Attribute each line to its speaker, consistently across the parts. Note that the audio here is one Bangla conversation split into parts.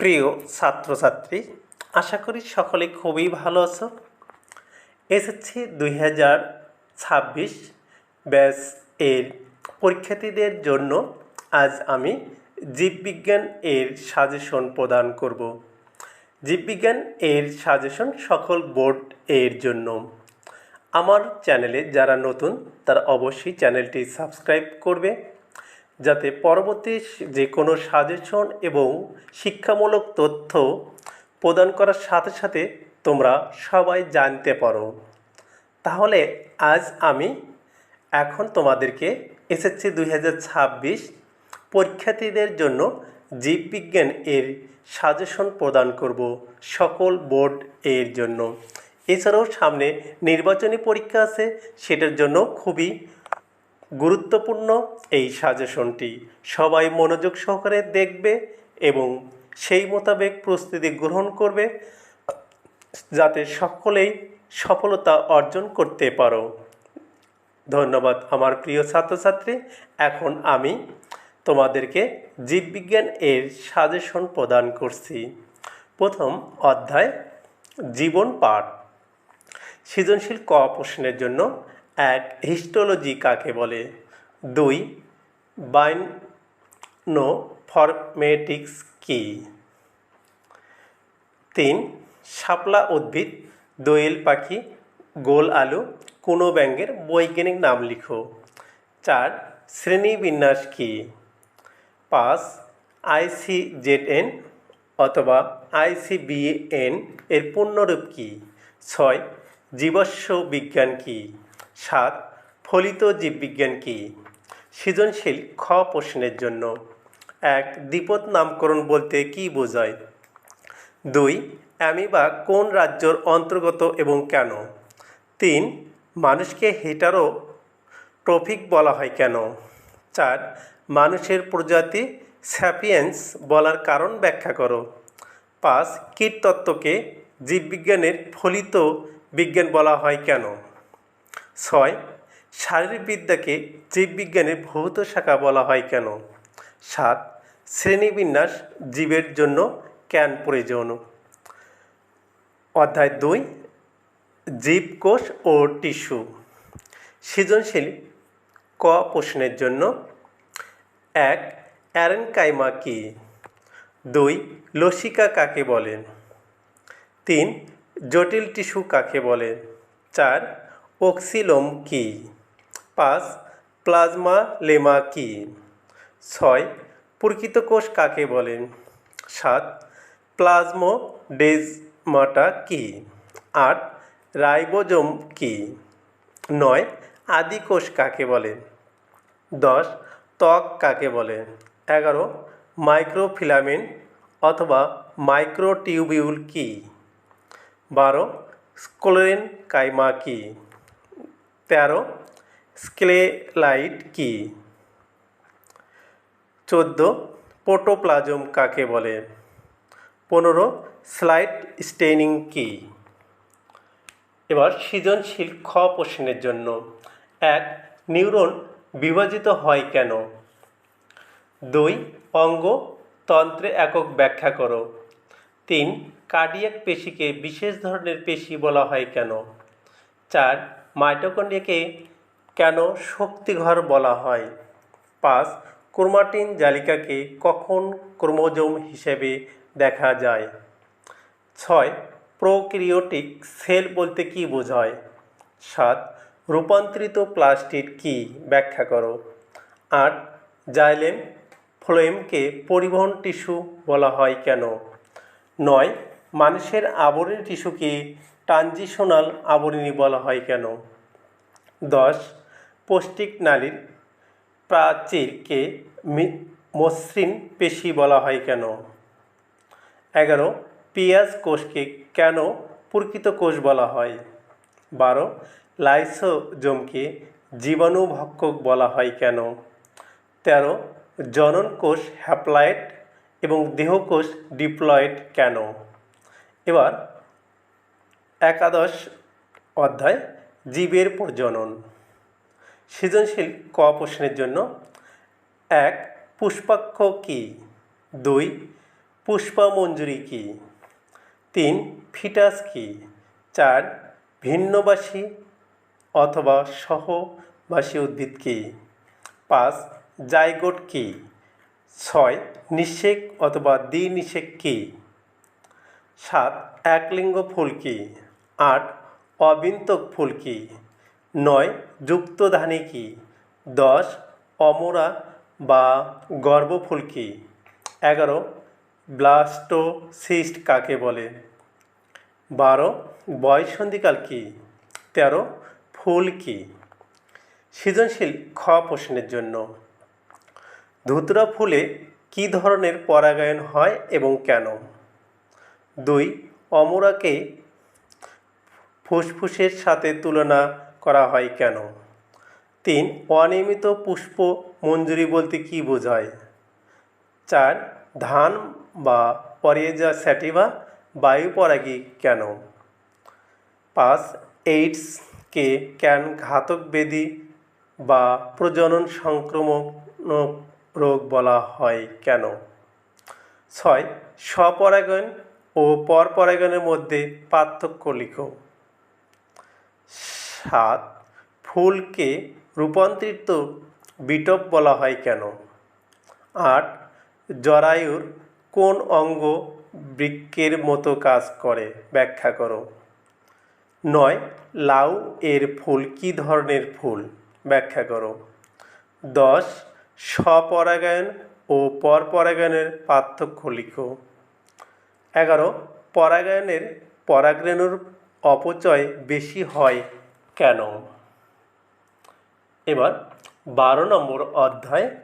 Speaker 1: প্রিয় ছাত্রছাত্রী, আশা করি সকলে খুবই ভালো আছো। এসেছি দুই হাজার ছাব্বিশ ব্যাস এর পরীক্ষার্থীদের জন্য আজ আমি জীববিজ্ঞান এর সাজেশন প্রদান করব। জীববিজ্ঞান এর সাজেশন সকল বোর্ড এর জন্য। আমার চ্যানেলে যারা নতুন, তারা অবশ্যই চ্যানেলটি সাবস্ক্রাইব করবে যাতে পরবর্তী যে কোনো সাজেশন এবং শিক্ষামূলক তথ্য প্রদান করার সাথে সাথে তোমরা সবাই জানতে পারো। তাহলে আজ আমি এখন তোমাদেরকে এসএসসি দুই হাজার ছাব্বিশ পরীক্ষার্থীদের জন্য জীববিজ্ঞান এর সাজেশন প্রদান করব সকল বোর্ড এর জন্য। এছাড়াও সামনে নির্বাচনী পরীক্ষা আছে, সেটার জন্য খুবই গুরুত্বপূর্ণ এই সাজেশনটি সবাই মনোযোগ সহকারে দেখবে এবং সেই মোতাবেক প্রস্তুতি গ্রহণ করবে, যাতে সকলেই সফলতা অর্জন করতে পারো। ধন্যবাদ আমার প্রিয় ছাত্রছাত্রী। এখন আমি তোমাদেরকে জীববিজ্ঞান এর সাজেশন প্রদান করছি। প্রথম অধ্যায়, জীবন পাঠ। সৃজনশীল ক প্রশ্নের জন্য এক হিস্টোলজি কাকে বলে? দুই, বাইনো ফরমেটিক্স কী? তিন, শাপলা উদ্ভিদ, দোয়েল পাখি, গোল আলু, কোনো ব্যাঙের বৈজ্ঞানিক নাম লিখো। চার, শ্রেণীবিন্যাস কী? পাঁচ আইসিজেডএন অথবা আইসিবিএন এর পূর্ণরূপ কী? ছয় জীবাশ্ম বিজ্ঞান কী? সাত, ফলিত জীববিজ্ঞান কী? সৃজনশীল খ প্রশ্নের জন্য। এক, দ্বিপদ নামকরণ বলতে কী বোঝায়? দুই অ্যামিবা কোন রাজ্যর অন্তর্গত এবং কেন? তিন, মানুষকে হেটারো ট্রফিক বলা হয় কেন? চার, মানুষের প্রজাতি স্যাপিয়েন্স বলার কারণ ব্যাখ্যা করো। পাঁচ, কীটতত্ত্বকে জীববিজ্ঞানের ফলিত বিজ্ঞান বলা হয় কেন? ছয়, শারীরবিদ্যাকে জীববিজ্ঞানের ভৌত শাখা বলা হয় কেন? সাত, শ্রেণীবিন্যাস জীবের জন্য কেন প্রয়োজন? অধ্যায় দুই, জীবকোষ ও টিস্যু। সৃজনশীল ক প্রশ্নের জন্য। এক, অ্যারেনকাইমা কি? দুই, লসিকা কাকে বলেন? তিন, জটিল টিস্যু কাকে বলে চার অক্সিলোম কি? পাঁচ, প্লাজমা লেমা কি? ছয়, প্রকৃত কোষ কাকে বলেন সাত প্লাজমো ডেজমাটা কি? আট, রাইবোজোম কি? নয় আদিকোষ কাকে বলে? দশ, ত্বক কাকে বলে? এগারো, মাইক্রোফিলামেন্ট অথবা মাইক্রোটিউবিউল কি? বারো স্কোলেন কাইমা কি? তেরো, স্কেলাইট কি? চোদ্দ, প্রোটোপ্লাজম কাকে বলে? পনেরো, স্লাইড স্টেইনিং কি? এবার সৃজনশীল খ প্রশ্নের জন্য। এক, নিউরন বিভাজিত হয় কেন? দুই, অঙ্গ তন্ত্রে একক ব্যাখ্যা করো। তিন, কার্ডিয়াক পেশিকে বিশেষ ধরনের পেশি বলা হয় কেন? চার মাইটোকন্ড্রিয়াকে কেন শক্তিঘর বলা হয়? পাঁচ, ক্রোমাটিন জালিকাকে কখন ক্রোমোজোম হিসেবে দেখা যায়? ছয় প্রোক্রিওটিক সেল বলতে কী বোঝায়? সাত, রূপান্তরিত প্লাস্টিক কি? ব্যাখ্যা করো। আট, জাইলেম ফ্লোয়েমকে পরিবহন টিস্যু বলা হয় কেন? নয়, মানুষের আবরণী টিস্যুকে ট্রানজিশনাল আবরণী বলা হয় কেন? দশ, পৌষ্টিক নালীর প্রাচীরকে মসৃণ পেশি বলা হয় কেন? এগারো, পিয়াজ কোষকে কেন প্রকৃত কোষ বলা হয়? বারো, লাইসোজোমকে জীবাণুভক্ষক বলা হয় কেন? তেরো, জনন কোষ হ্যাপ্লয়েড এবং দেহকোষ ডিপ্লয়েড কেন? এবার একাদশ অধ্যায়, জীবের প্রজনন। সৃজনশীল ক প্রশ্নের জন্য এক, পুষ্পাক্ষ কি? দুই, পুষ্পামঞ্জুরি কি? তিন, ফিটাস কি? চার, ভিন্নবাসী অথবা সহবাসী উদ্ভিদ কী? পাঁচ, জাইগোট কী? ছয়, নিষেক অথবা দ্বিনিষেক কী? সাত, একলিঙ্গ ফুল কী? আট অবিন্তক ফুল কী? নয় যুক্তধানী কী? দশ অমরা বা গর্ভফুল কী? এগারো ব্লাস্টোসিস্ট কাকে বলে? বারো বয়সন্ধিকাল কী? তেরো ফুল কী? সৃজনশীল খ প্রশ্নের জন্য। ধুতরা ফুলে কী ধরনের পরাগায়ন হয় এবং কেন? দুই অমরাকে ফুসফুসের সাথে তুলনা করা হয় কেন? তিন, অনিয়মিত পুষ্প মঞ্জুরি বলতে কী বোঝায়? চার, ধান বা পরেজা স্যাটিভা বায়ুপরাগী কেন? পাঁচ এইডসকে ক্যান ঘাতক ব্যাধি বা প্রজনন সংক্রমক রোগ বলা হয় কেন? ছয়, স্বপরাগায়ন ও পরপরাগায়নের মধ্যে পার্থক্য লিখো। সাত ফুলকে রূপান্তরিত বিটপ বলা হয় কেন? আট জরায়ুর কোন অঙ্গ বৃক্কের মতো কাজ করে? ব্যাখ্যা করো। নয়, লাউ এর ফুল কী ধরনের ফুল? ব্যাখ্যা করো। দশ, স্বপরাগায়ন ও পরপরাগায়নের পার্থক্য লিখো। এগারো, পরাগায়নের পরাগরেণুর অপচয় বেশি হয় কেন? এবার বারো নম্বর অধ্যায়,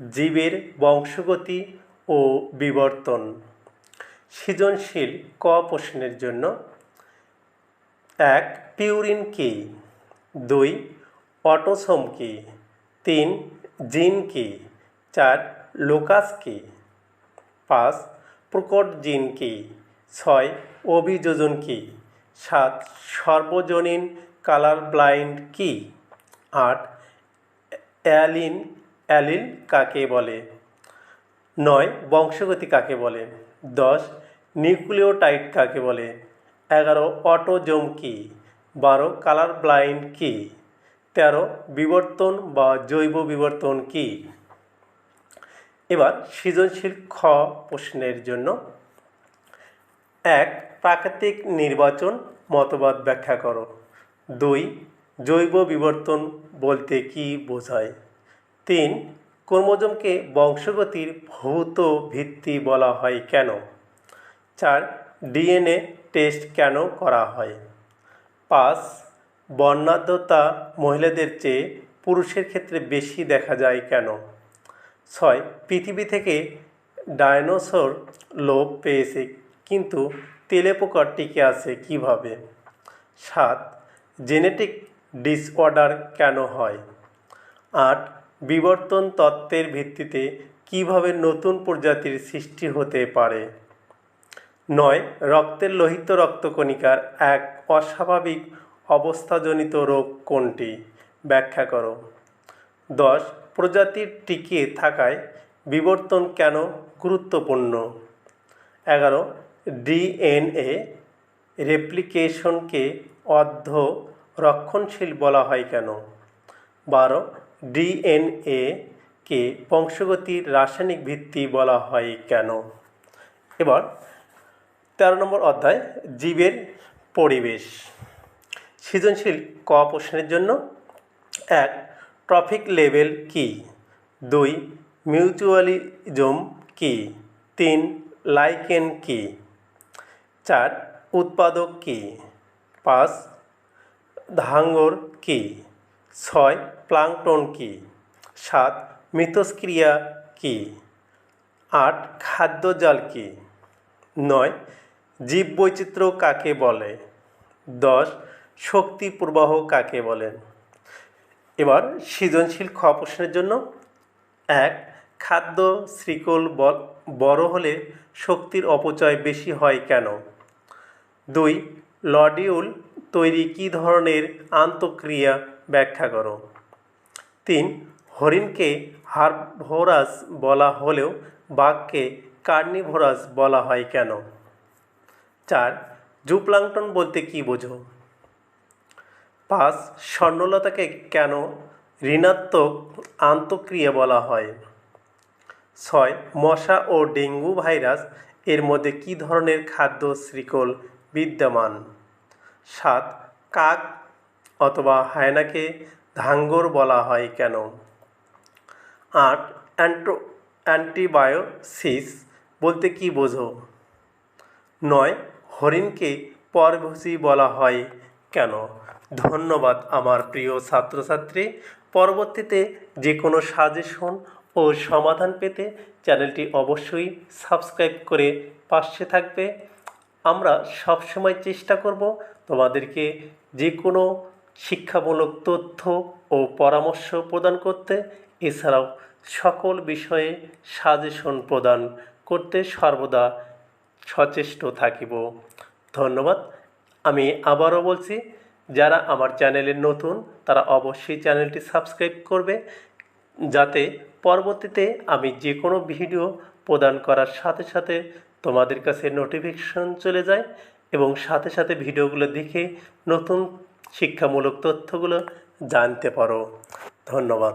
Speaker 1: জীবের বংশগতি ও বিবর্তন। সৃজনশীল ক প্রশ্নের জন্য এক, পিউরিন কি? দুই, অটোসোম কি? তিন, জিন কি? চার, লোকাস কি? পাঁচ, প্রকট জিন কি? ছয়, অভিযোজন কি? সাত, সর্বজনীন কালার ব্লাইন্ড কি? আট, অ্যালিন, অ্যালিল কাকে বলে? নয়, বংশগতি কাকে বলে? দশ, নিউক্লিওটাইড কাকে বলে? এগারো, অটোজোম কি? বারো, কালার ব্লাইন্ড কি? তেরো, বিবর্তন বা জৈব বিবর্তন কি? এবার সৃজনশীল খ প্রশ্নের জন্য এক, প্রাকৃতিক নির্বাচন মতবাদ ব্যাখ্যা করো। দুই, জৈব বিবর্তন বলতে কী বোঝায়? তিন, ক্রোমোজোমকে বংশগতির ভৌত ভিত্তি বলা হয় কেন? চার, ডিএনএ টেস্ট কেন করা হয়? পাঁচ, বর্ণাঢ্যতা মহিলাদের চেয়ে পুরুষের ক্ষেত্রে বেশি দেখা যায় কেন? ছয়, পৃথিবী থেকে ডায়নোসর লোপ পেয়েছে, কিন্তু তেলেপোকা টিকে আছে কীভাবে? সাত, জেনেটিক ডিসঅর্ডার কেন হয়? আট, বিবর্তন তত্ত্বের ভিত্তিতে কীভাবে নতুন প্রজাতির সৃষ্টি হতে পারে? নয়, রক্তের লোহিত রক্তকণিকার এক অস্বাভাবিক অবস্থাজনিত রোগ কোনটি? ব্যাখ্যা করো। দশ, প্রজাতির টিকে থাকায় বিবর্তন কেন গুরুত্বপূর্ণ? এগারো ডিএনএ রেপ্লিকেশনকে অর্ধ রক্ষণশীল বলা হয় কেন? বারো, ডিএনএ কে বংশগতির রাসায়নিক ভিত্তি বলা হয় কেন? এবার তেরো নম্বর অধ্যায়, জীবের পরিবেশ। সৃজনশীল ক প্রশ্নের জন্য এক, ট্রফিক লেভেল কি? দুই, মিউচুয়ালিজম কি? তিন, লাইকেন কি? চার, উৎপাদক কি? পাঁচ, ধাঙ্গর কি? ছয়, প্লাংটন কি? সাত, মিথস্ক্রিয়া কি? আট, খাদ্যজাল কি? নয়, জীববৈচিত্র্য কাকে বলে? দশ, শক্তি প্রবাহ কাকে বলেন এবার সৃজনশীল খ প্রশ্নের জন্য। এক, খাদ্য শৃঙ্খল বড় হলে শক্তির অপচয় বেশি হয় কেন? দুই, লডিউল তৈরি কী ধরনের আন্তঃক্রিয়া ব্যাখ্যা করো? তিন, হরিণকে হারভোরাস বলা হলেও বাঘকে কার্নিভোরাস বলা হয় কেন? চার, জুপ্লাংটন বলতে কী বোঝো? পাঁচ, স্বর্ণলতাকে কেন ঋণাত্মক আন্তঃক্রিয়া বলা হয়? ছয়, মশা ও ডেঙ্গু ভাইরাস এর মধ্যে কী ধরনের খাদ্য শৃঙ্খল বিদ্যমান। সাত, কাক অথবা হায়নাকে ধাঙ্গর বলা হয় কেন? আট, অ্যান্টো, অ্যান্টিবায়োসিস বলতে কী বোঝো? নয়, হরিণকে পরভূষি বলা হয় কেন? ধন্যবাদ আমার প্রিয় ছাত্রছাত্রী। পরবর্তীতে যে কোনো সাজেশন ও সমাধান পেতে চ্যানেলটি অবশ্যই সাবস্ক্রাইব করে পাশে থাকবে। আমরা সবসময় চেষ্টা করব তোমাদেরকে যে কোনো শিক্ষামূলক তথ্য ও পরামর্শ প্রদান করতে, এছাড়াও সকল বিষয়ে সাজেশন প্রদান করতে সর্বদা সচেষ্ট থাকিব। ধন্যবাদ। আমি আবারও বলছি, যারা আমার চ্যানেলে নতুন, তারা অবশ্যই চ্যানেলটি সাবস্ক্রাইব করবে, যাতে পরবর্তীতে আমি যে কোনো ভিডিও প্রদান করার সাথে সাথে তোমাদের কাছে নোটিফিকেশন চলে যায় এবং সাথে সাথে ভিডিওগুলো দেখে নতুন শিক্ষামূলক তথ্যগুলো জানতে পারো। ধন্যবাদ।